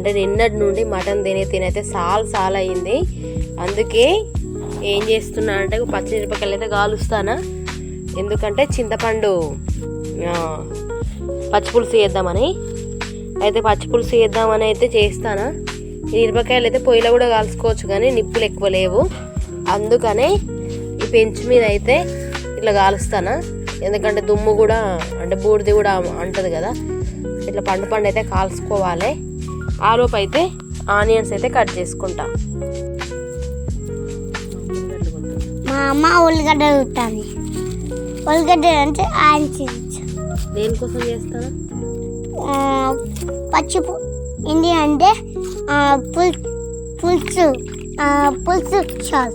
అంటే నిన్నటి నుండి మటన్ తినే తినైతే సాల్ సాల్ అయింది. అందుకే ఏం చేస్తున్నా అంటే పచ్చిమిరపకాయలు అయితే కాలుస్తానా. ఎందుకంటే చింతపండు పచ్చిపులుసు చేద్దామని. అయితే పచ్చిపులుసు చేద్దామని అయితే చేస్తానా. ఈ మిరపకాయలు అయితే పొయ్యిలో కూడా కాల్చుకోవచ్చు కానీ నిప్పులు ఎక్కువ లేవు. అందుకనే ఈ పెంచు మీద అయితే ఇట్లా కాలుస్తానా. ఎందుకంటే దుమ్ము కూడా అంటే బూడిది కూడా అంటుంది కదా. ఇట్లా పండు పండు అయితే కాల్చుకోవాలి. ఆలోపు అయితే ఆనియన్స్ అయితే కట్ చేసుకుంటా. మా అమ్మ ఉల్లిగడ్డ ఉంటుంది ఉల్లిగడ్డ అంటే ఆయన. దేనికోసం చేస్తాను ఆ, పచ్చి పు- ఏంటి అంటే పులుసు పులుసు చాలు.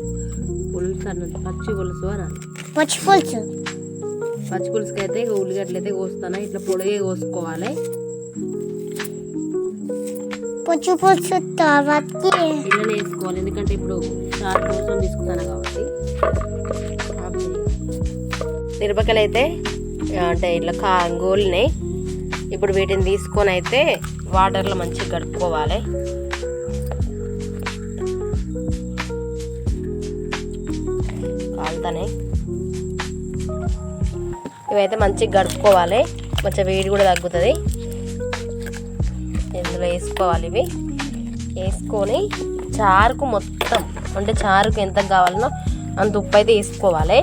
పులుసు అన్నది పచ్చి పులుసు అనాలి పచ్చి పులుసు. పచ్చి పులుసుకి అయితే ఉల్లిగడ్డలు అయితే కోస్తానా. ఇట్లా పొడిగా కోసుకోవాలి. పచ్చి పులుసు తర్వాతకి ఇళ్ళనే వేసుకోవాలి. ఎందుకంటే ఇప్పుడు చారు కోసం తీసుకున్నాను కాబట్టి. మిరపకాయలు అయితే అంటే ఇట్లా కా గోలినాయి. ఇప్పుడు వీటిని తీసుకొని అయితే వాటర్లో మంచిగా గడుపుకోవాలి కాలుతానే. ఇవైతే మంచిగా గడుపుకోవాలి కొంచెం వేడి కూడా తగ్గుతుంది. ఇందులో వేసుకోవాలి ఇవి. వేసుకొని చారుకు మొత్తం అంటే చారుకు ఎంత కావాలనో అంత ఉప్పు అయితే వేసుకోవాలి.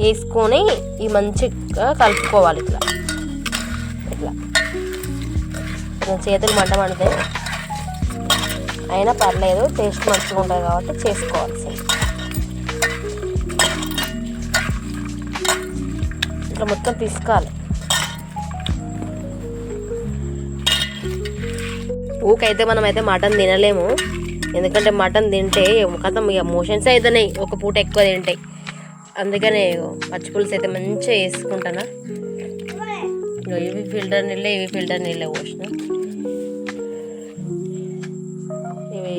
వేసుకొని ఈ మంచిగా కలుపుకోవాలి ఇట్లా. ఇట్లా. చేతులు మంట మండుతాయి అయినా పర్లేదు టేస్ట్ మంచిగా ఉంటుంది కాబట్టి చేసుకోవాల్సింది ఇట్లా మొత్తం పిసుకాలి. ఊకైతే మనం అయితే మటన్ తినలేము. ఎందుకంటే మటన్ తింటే కథం ఇక మోషన్స్ అవుతున్నాయి ఒక పూట ఎక్కువ తింటాయి. అందుకనే పచ్చి పులుసు అయితే మంచిగా వేసుకుంటానా ఇవి ఫిల్టర్ నీళ్ళే ఇవి ఫిల్టర్ నీళ్ళే పోసిన. ఇవి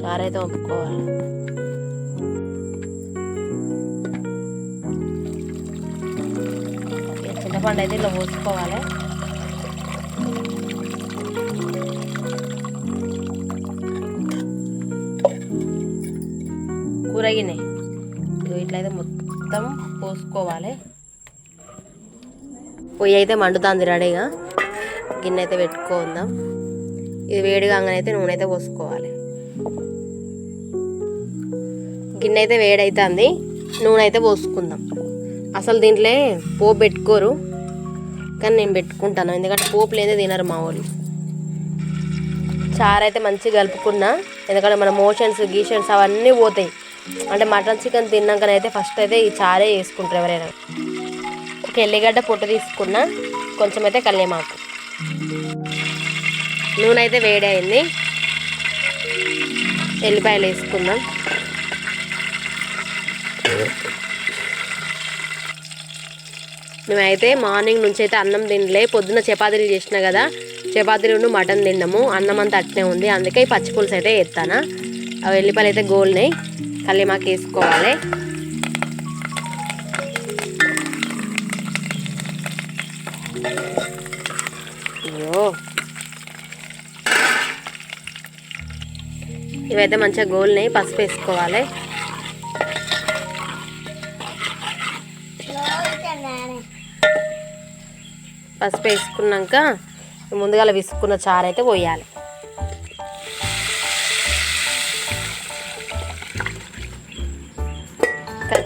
చారైతే ఒప్పుకోవాలి చింతపండు అయితే ఇలా పోసుకోవాలి. కూరగినే ఇట్లయితే మొత్తం పోసుకోవాలి. పొయ్యి అయితే మండుతుంది రెడీగా గిన్నె అయితే పెట్టుకుందాం. ఇది వేడి కాగానైతే నూనె అయితే పోసుకోవాలి. గిన్నె అయితే వేడైతుంది నూనె అయితే పోసుకుందాం. అసలు దీంట్లో పోపు పెట్టుకోరు. కానీ నేను పెట్టుకుంటాను. ఎందుకంటే పోపు లేదే తినరు మా వాళ్ళు. చారు అయితే మంచిగా కలుపుకున్నా. ఎందుకంటే మన మోషన్స్ గీషన్స్ అవన్నీ పోతాయి. అంటే మటన్ చికెన్ తిన్నాకనైతే ఫస్ట్ అయితే ఈ చారే వేసుకుంటారు ఎవరైనా. ఒక ఎల్లిగడ్డ పొట్టు తీసుకున్న కొంచెం అయితే కల్లేమాకు నూనె అయితే వేడి అయింది. ఎల్లిపాయలు వేసుకుందాం. మేమైతే మార్నింగ్ నుంచి అయితే అన్నం తినలే. పొద్దున్న చపాతీలు చేసిన కదా చపాతీలు మటన్ తిన్నాము. అన్నం అంతా అట్నే ఉంది. అందుకే ఈ పచ్చి పులుసు అయితే ఎత్తానా అవి ఎల్లిపాయలు అయితే గోల్నాయి. కల్లిమాకు వేసుకోవాలి. అయ్యో. ఇవైతే మంచిగా గోల్నాయి పసుపు వేసుకోవాలి. పసుపు వేసుకున్నాక ముందుగా విసుకున్న చారు అయితే పోయాలి.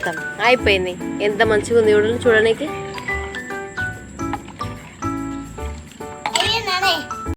కథం అయిపోయింది. ఎంత మంచిగా ఉంది చూడండి చూడడానికి